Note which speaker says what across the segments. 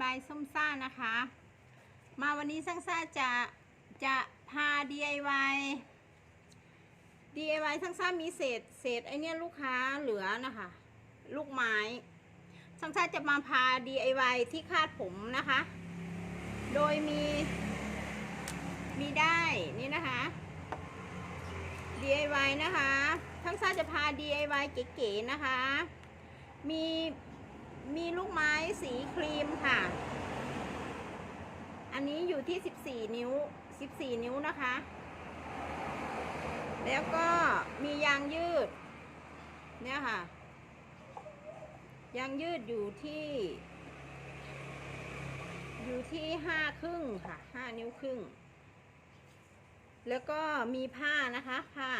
Speaker 1: บายส้มซ่านะคะ มาวันนี้ส้มซ่าจะจะพา DIY DIY ส้มซ่ามีเศษเศษไอเนี้ยลูกค้าเหลือนะคะ ลูกไม้ส้มซ่าจะมาพา DIY ที่คาดผมนะคะ โดยมีมีได้นี่นะคะ DIY นะคะทั้งซ่าจะพา DIY เก๋ๆนะคะ มี มีลูกไม้สีครีมค่ะ อันนี้อยู่ที่ 14 นิ้ว 14 นิ้วนะคะ แล้วก็มียางยืด เนี่ยค่ะ ยางยืดอยู่ที่ อยู่ที่ห้าครึ่งค่ะห้านิ้วครึ่ง แล้วก็มีผ้านะคะ ผ้า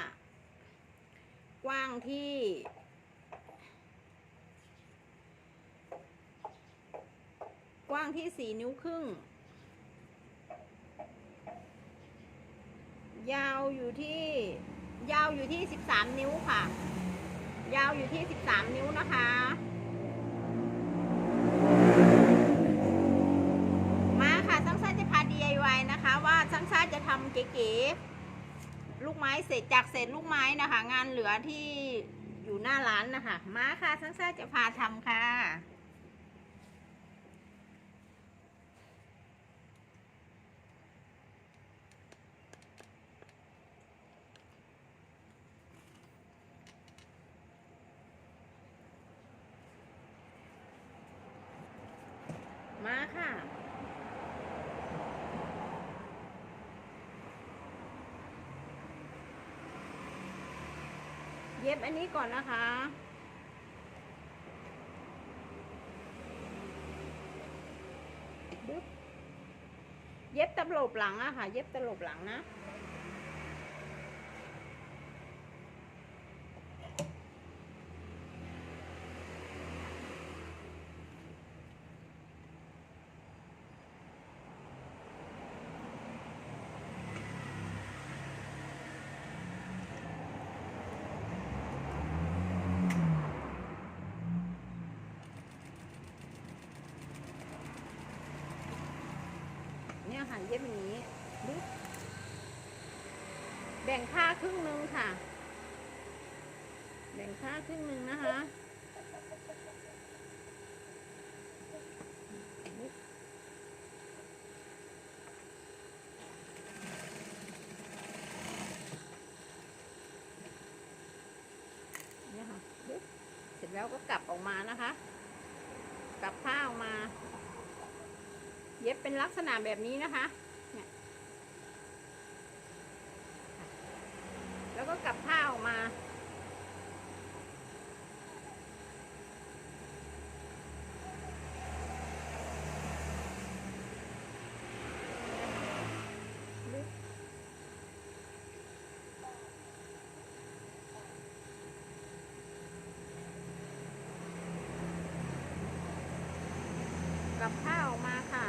Speaker 1: กว้างที่ ว้างที่สี่นิ้วครึ่ง ยาวอยู่ที่ยาวอยู่ที่สิบสามนิ้วค่ะ ยาวอยู่ที่สิบสามนิ้วนะคะ มาค่ะซังซ่าจะพา DIY นะคะ ว่าซังซ่าจะทำเก๋ๆลูกไม้เศษจากเศษลูกไม้นะคะ งานเหลือที่อยู่หน้าร้านนะคะ มาค่ะซังซ่าจะพาทำค่ะ มาค่ะ เย็บอันนี้ก่อนนะคะเย็บตลบหลังอะค่ะ เย็บตลบหลังนะ เย็บอย่างนี้แบ่งค่าครึ่งหนึ่งค่ะ แบ่งค่าครึ่งหนึ่งนะคะเนี่ยค่ะเสร็จแล้วก็กลับออกมานะคะ กลับผ้าออกมา เย็บเป็นลักษณะแบบนี้นะคะเนี่ยแล้วก็กลับผ้าออกมากลับผ้าอกมาค่ะ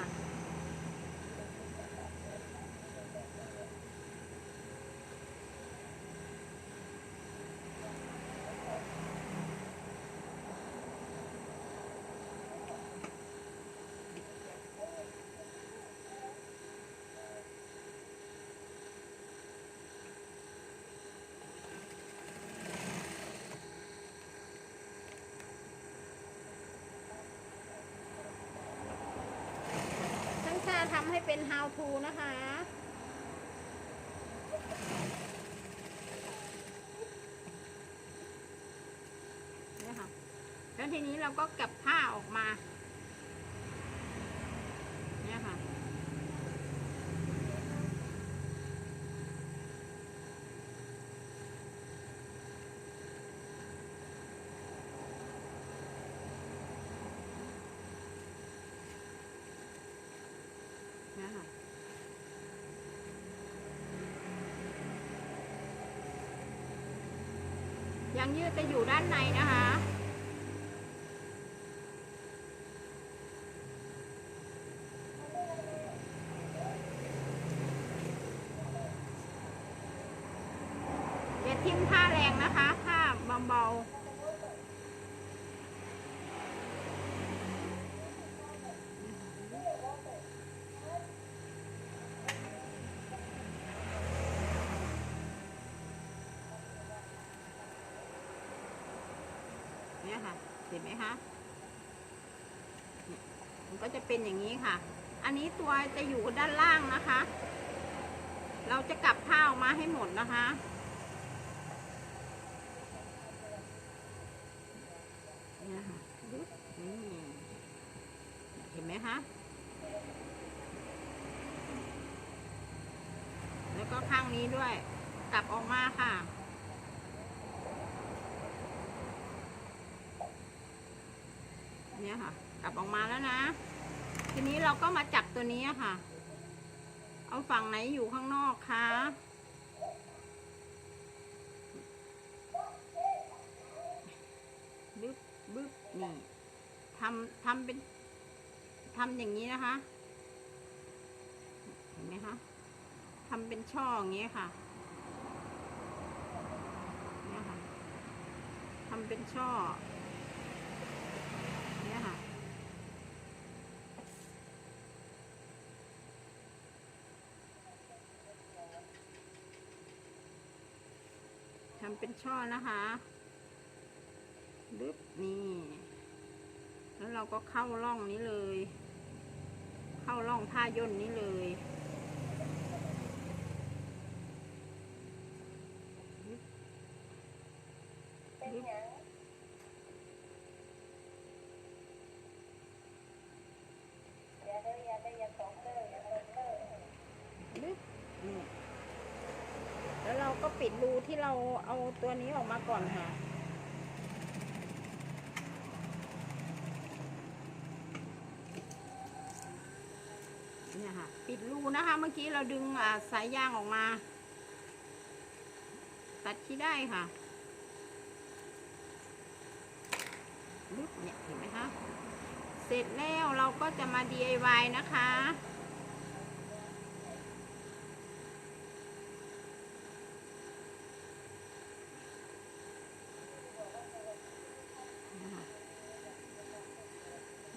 Speaker 1: ทำให้เป็น how to นะคะ เนี่ยค่ะ แล้วทีนี้เราก็เก็บผ้าออกมา เนี่ยค่ะ เนี่ยค่ะ ยังยืดจะอยู่ด้านในนะคะอย่าทิ้งผ้าแรงนะคะผ้าเบาๆ ห็นไหมคะเนี่ยมันก็จะเป็นอย่างนี้ค่ะ อันนี้ตัวจะอยู่ด้านล่างนะคะ เราจะกลับผ้าออกมาให้หมดนะคะเนี่ยค่ะเห็นไหมคะแล้วก็ข้างนี้ด้วยกลับออกมาค่ะ เนี่ยค่ะ กลับออกมาแล้วนะ ทีนี้เราก็มาจับตัวนี้ค่ะ เอาฝั่งไหนอยู่ข้างนอกคะบึ๊บบึ๊บนี่ทำทำเป็นทำอย่างนี้นะคะ เห็นไหมคะทำเป็นช่ออย่างนี้ค่ะเนี่ยค่ะทำเป็นช่อ เนี่ยค่ะ ทำเป็นช่อนะคะดึบนี่ แล้วเราก็เข้าร่องนี้เลย เข้าร่องผ้าย่นนี้เลยดึบดึบดึบนี่ แล้วเราก็ ปิดรูที่เราเอาตัวนี้ออกมาก่อนค่ะ เนี่ยค่ะ ปิดรูนะคะ เมื่อกี้เราดึงสายยางออกมา ตัดที่ได้ค่ะลึกเนี่ยเห็นไหมคะ เสร็จแล้วเราก็จะมา DIY นะคะ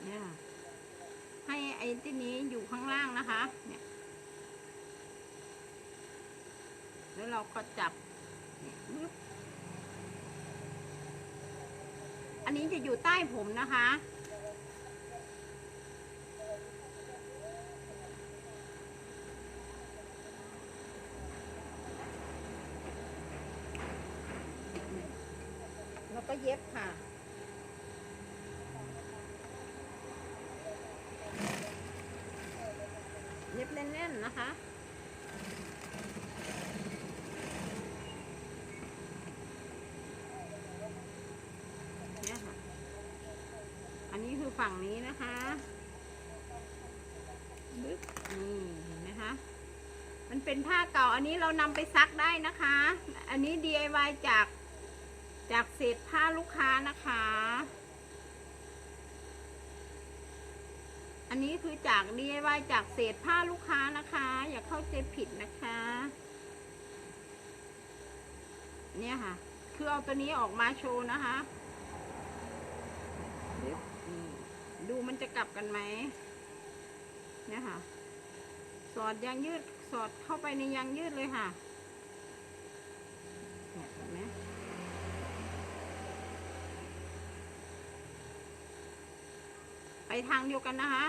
Speaker 1: เนี่ยค่ะให้ ไอ้ที่นี้อยู่ข้างล่างนะคะ เนี่ย แล้วเราก็จับเนี่ยปึ๊บอันนี้จะอยู่ใต้ผมนะคะ แล้วก็เย็บค่ะ เย็บแน่นๆนะคะ เนี่ยค่ะ อันนี้คือฝั่งนี้นะคะบึ๊บนี่เห็นไหมคะ มันเป็นผ้าเก่า อันนี้เรานำไปซักได้นะคะ อันนี้ DIY จากจากเศษผ้าลูกค้านะคะ นนี้คือจาก DIY จากเศษผ้าลูกค้านะคะ อย่าเข้าใจผิดนะคะ เนี่ยค่ะ คือเอาตัวนี้ออกมาโชว์นะคะดูมันจะกลับกันไหมเนี่ยค่ะ สอดยางยืดสอดเข้าไปในยางยืดเลยค่ะเห็นไหมไปทางเดียวกันนะคะ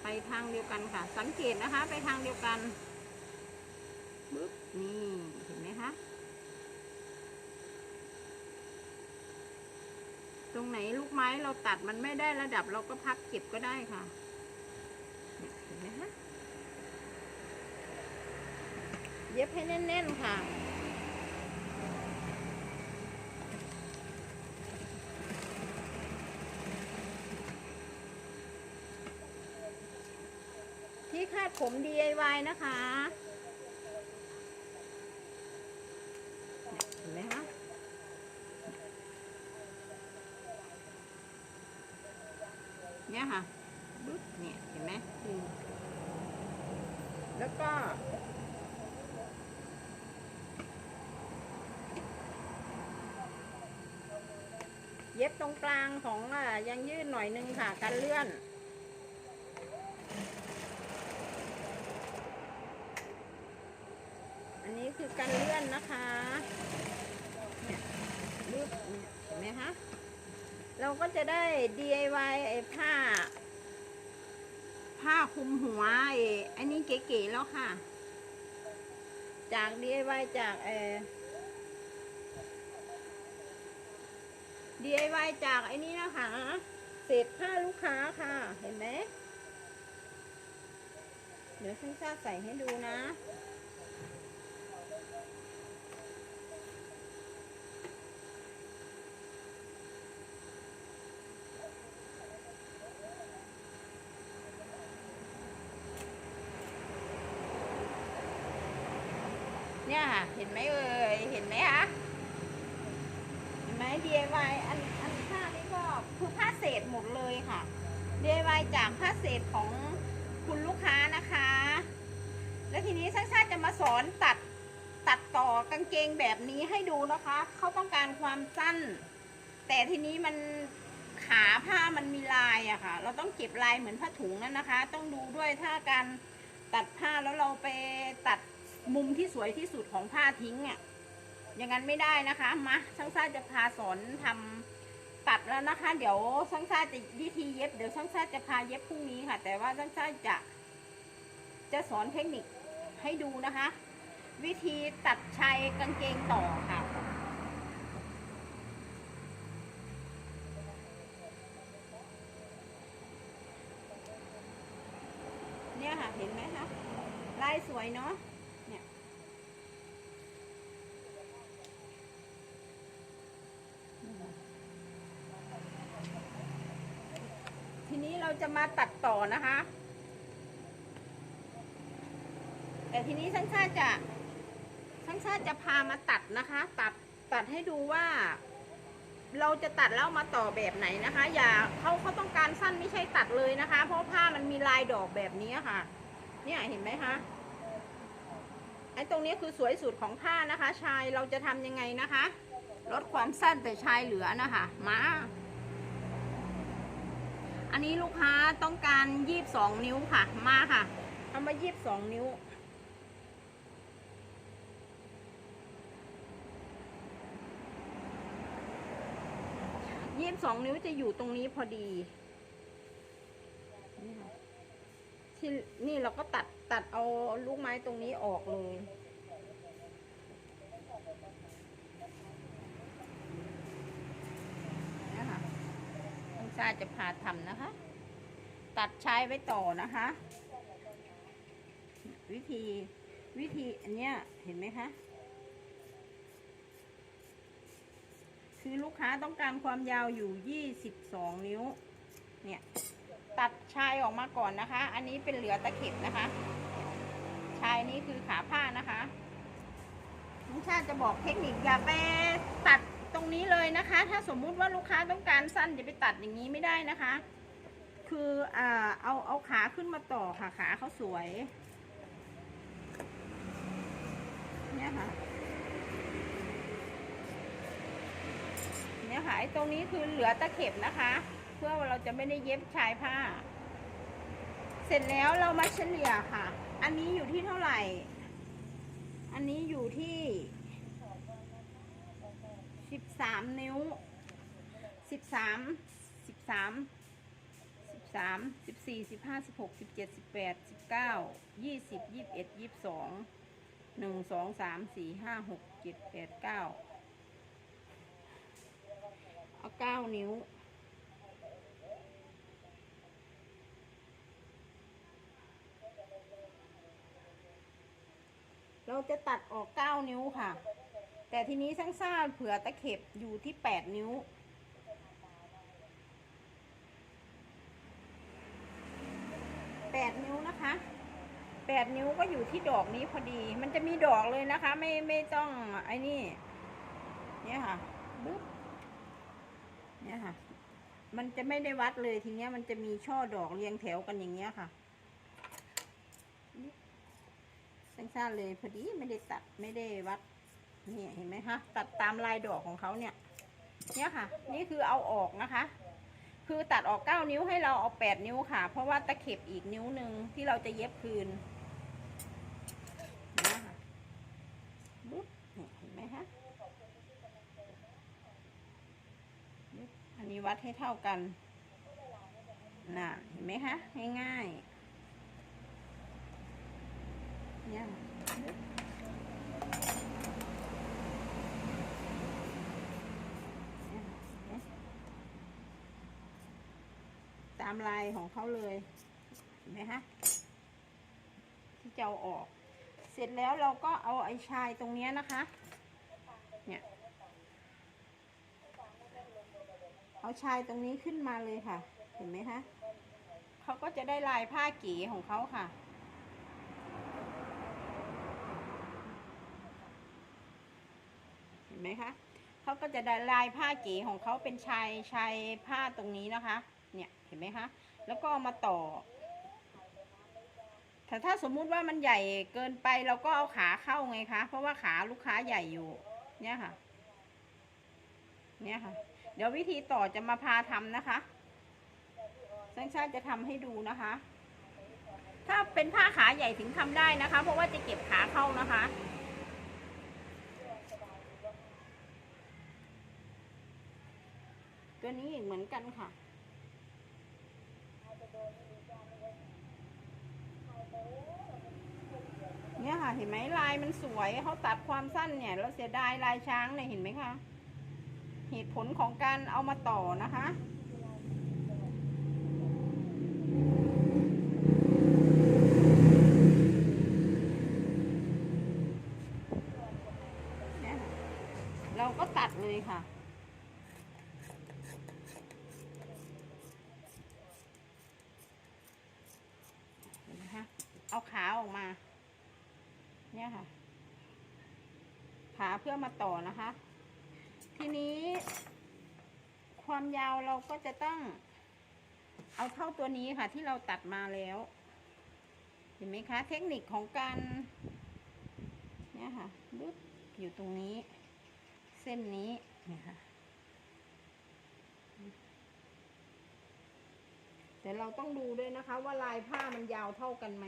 Speaker 1: ไป ทางเดียวกันค่ะ สังเกตนะคะ ไปทางเดียวกันปึ๊บนี่เห็นไหมคะ ตรงไหนลูกไม้เราตัดมันไม่ได้ระดับเราก็พับเก็บก็ได้ค่ะเนี่ยเห็นไหมคะเย็บให้แน่นๆค่ะ ที่คาด ผม DIY นะคะเห็นไหมคะเนี่ยค่ะบึ๊บเนี่ยเห็นไหมแล้วก็เย็บตรงกลางของอะยังยืดหน่อยนึงค่ะ กันเลื่อน อันนี้คือการเลื่อนนะคะ เนี่ยรูปเนี่ยเห็นไหมคะ เราก็จะได้ DIY ไอ้ผ้า ผ้าคลุมหัวไอ้อันนี้เก๋ๆแล้วค่ะ จาก DIY จากเออ DIY จากไอ้นี้นะคะเศษผ้าลูกค้าค่ะ เห็นไหม เดี๋ยวช่างชาติใส่ให้ดูนะ เห็นไหมเอ่ย เห็นไหมคะเห็นไหม DIY อันอันผ้านี่ก็คือผ้าเศษหมดเลยค่ะ DIY จากผ้าเศษของคุณลูกค้านะคะ แล้วทีนี้ช่างชาติจะมาสอนตัดตัดต่อกางเกงแบบนี้ให้ดูนะคะ เขาต้องการความสั้น แต่ทีนี้มันขาผ้ามันมีลายอะค่ะ เราต้องเก็บลายเหมือนผ้าถุงนั่นนะคะ ต้องดูด้วยถ้าการตัดผ้าแล้วเราไปตัด มุมที่สวยที่สุดของผ้าทิ้งอะอย่างนั้นไม่ได้นะคะมาช่างชาจะพาสอนทำตัดแล้วนะคะ เดี๋ยวช่างชาจะวิธีเย็บเดี๋ยวช่างชาจะพาเย็บพรุ่งนี้ค่ะ แต่ว่าช่างชาจะจะสอนเทคนิคให้ดูนะคะ วิธีตัดชายกางเกงต่อค่ะเนี่ยค่ะเห็นไหมคะลายสวยเนาะเนี่ย ทีนี้เรา จะมาตัดต่อนะคะ แต่ทีนี้ช่างชาติจะช่างชาติจะพามาตัดนะคะ ตัดตัดให้ดูว่า เราจะตัดแล้วมาต่อแบบไหนนะคะ อย่าเขาเขาต้องการสั้นไม่ใช่ตัดเลยนะคะ เพราะผ้ามันมีลายดอกแบบนี้ค่ะ เนี่ยเห็นไหมคะไอ้ตรงนี้คือสวยสุดของผ้านะคะ ชายเราจะทำยังไงนะคะ ลดความสั้นแต่ชายเหลือนะคะ มา อันนี้ลูกค้าต้องการยีบสองนิ้วค่ะ มาค่ะเอามายีบสองนิ้ว ยีบสองนิ้วจะอยู่ตรงนี้พอดี นี่ค่ะที่นี่เราก็ตัดตัดเอาลูกไม้ตรงนี้ออกเลยนะคะ ต้องชาจะพาทำนะคะ ตัดใช้ไว้ต่อนะคะ วิธีวิธีอันเนี้ยเห็นไหมคะ คือลูกค้าต้องการความยาวอยู่ 22 นิ้ว เนี่ย ตัดชายออกมาก่อนนะคะ อันนี้เป็นเหลือตะเข็บนะคะ ชายนี้คือขาผ้านะคะลุงชาติจะบอกเทคนิคอย่าไปตัด ตรงนี้เลยนะคะ ถ้าสมมุติว่าลูกค้าต้องการสั้นจะไปตัดอย่างนี้ไม่ได้นะคะ คืออ่าเอาเอาขาขึ้นมาต่อค่ะขาเขาสวย เนี่ยค่ะเนี่ยค่ะไอ้ตรงนี้คือเหลือตะเข็บนะคะ เพื่อว่าเราจะไม่ได้เย็บชายผ้า เสร็จแล้วเรามาเฉลี่ยค่ะ อันนี้อยู่ที่เท่าไหร่ อันนี้อยู่ที่ สามนิ้วสิบสามสิบสามสิบสามสิบสี่สิบห้าสิบหกสิบเจ็ดสิบแปดสิบเก้ายี่สิบยี่สิบเอ็ดยี่สิบสองหนึ่งสองสามสี่ห้าหกเจ็ดแปดเก้าเอาเก้านิ้วเราจะตัดออกเก้านิ้วค่ะ แต่ทีนี้ช่างซ่าเผื่อตะเข็บอยู่ที่แปดนิ้ว แปดนิ้วนะคะแปดนิ้วก็อยู่ที่ดอกนี้พอดี มันจะมีดอกเลยนะคะ ไม่ไม่ต้องไอ้นี่ เนี่ยค่ะบึ๊บเนี่ยค่ะ มันจะไม่ได้วัดเลยทีเนี้ย มันจะมีช่อดอกเรียงแถวกันอย่างเงี้ยค่ะสั้นๆเลยพอดีไม่ได้ตัดไม่ได้วัด นี่เห็นไหมคะตัดตามลายดอกของเขาเนี่ยเนี่ยค่ะ นี่คือเอาออกนะคะ คือตัดออกเก้านิ้วให้เราเอาแปดนิ้วค่ะ เพราะว่าตะเข็บอีกนิ้วหนึ่งที่เราจะเย็บคืนเนี่ยค่ะบุ๊บเห็นไหมคะมีวัดให้เท่ากันน่ะเห็นไหมคะง่ายๆเนี่ยเนี่ยเห็นไหมตามลายของเขาเลยเห็นไหมคะที่จะเอาออก เสร็จแล้วเราก็เอาไอ้ชายตรงนี้นะคะ เนี่ยเอาชายตรงนี้ขึ้นมาเลยค่ะ เห็นไหมคะเขาก็จะได้ลายผ้าเก๋ของเขาค่ะเห็นไหมคะเขาก็จะได้ลายผ้าเก๋ของเขาเป็นชายชายผ้าตรงนี้นะคะ เนี่ยเห็นไหมคะแล้วก็เอามาต่อ แต่ถ้าสมมุติว่ามันใหญ่เกินไปเราก็เอาขาเข้าไงคะเพราะว่าขาลูกค้าใหญ่อยู่ เนี่ยค่ะ เนี่ยค่ะ เดี๋ยววิธีต่อจะมาพาทำนะคะสังชาติจะทำให้ดูนะคะ ถ้าเป็นผ้าขาใหญ่ถึงทำได้นะคะ เพราะว่าจะเก็บขาเข้านะคะตัวนี้เหมือนกันค่ะ เนี่ย ค่ะ เห็นไหมลายมันสวยเขาตัดความสั้นเนี่ยแล้วเสียดายลายช้างเนี่ยเห็นไหมคะ เหตุผลของการเอามาต่อนะคะ เนี่ยค่ะเราก็ตัดเลยค่ะ เห็นไหมคะ เอาขาออกมา เนี่ยค่ะ ขา เพื่อมาต่อนะคะ ทีนี้ ความยาวเราก็จะต้อง เอาเท่าตัวนี้ค่ะ ที่เราตัดมาแล้ว เห็นไหมคะ เทคนิคของการเนี่ยค่ะบึ๊บอยู่ตรงนี้ เส้นนี้เนี่ยค่ะแต่เราต้องดูด้วยนะคะว่าลายผ้ามันยาวเท่ากันไหม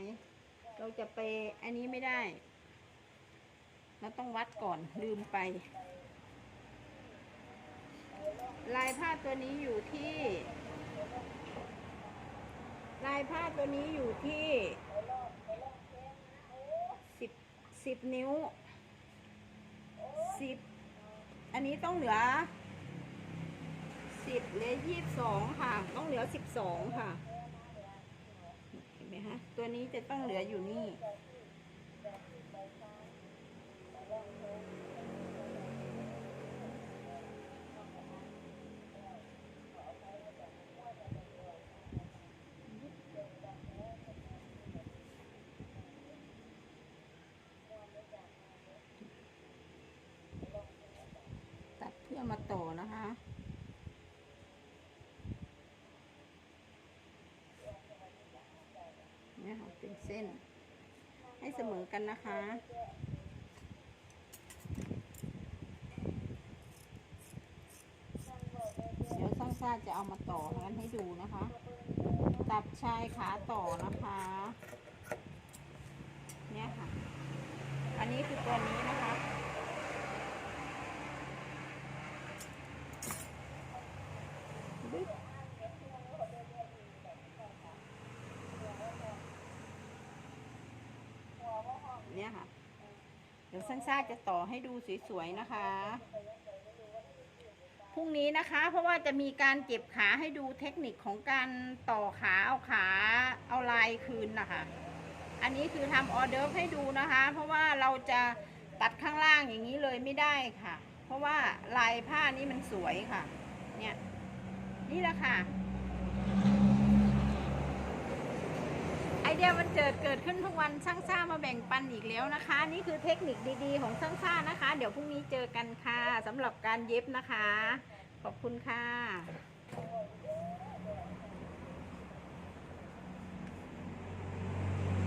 Speaker 1: เราจะไปอันนี้ไม่ได้ เราต้องวัดก่อนลืมไป ลายผ้าตัวนี้อยู่ที่ ลายผ้าตัวนี้อยู่ที่สิบสิบนิ้วสิบอันนี้ต้องเหลือสิบเหลือยี่สิบสองค่ะ ต้องเหลือสิบสองค่ะ เห็นไหมคะตัวนี้จะต้องเหลืออยู่นี่ ตัดเพื่อมาต่อนะคะเนี่ยค่ะเป็นเส้น ให้เสมอกันนะคะ เดี๋ยว ซ่าจะเอามาต่องั้นให้ดูนะคะ ตัดชายขาต่อนะคะ เนี่ยค่ะ อันนี้คือตัวนี้นะคะ เนี่ยค่ะ เดี๋ยวสั้นซ่าจะต่อให้ดูสวยๆนะคะ รุ่งนี้นะคะ เพราะว่าจะมีการเก็บขาให้ดูเทคนิคของการต่อขาเอาขาเอาลายคืนนะคะ อันนี้คือทำออเดอร์ฟให้ดูนะคะ เพราะว่าเราจะตัดข้างล่างอย่างนี้เลยไม่ได้ค่ะ เพราะว่าลายผ้านี้มันสวยค่ะ เนี่ยนี่แหละค่ะ ไอ เดียมันเจิดเกิดขึ้นทุกวันช่างซ่ามาแบ่งปันอีกแล้วนะคะ นี่คือเทคนิคดีๆ ของช่างซ่านะคะ เดี๋ยวพรุ่งนี้เจอกันค่ะสำหรับการเย็บนะคะ ขอบคุณค่ะ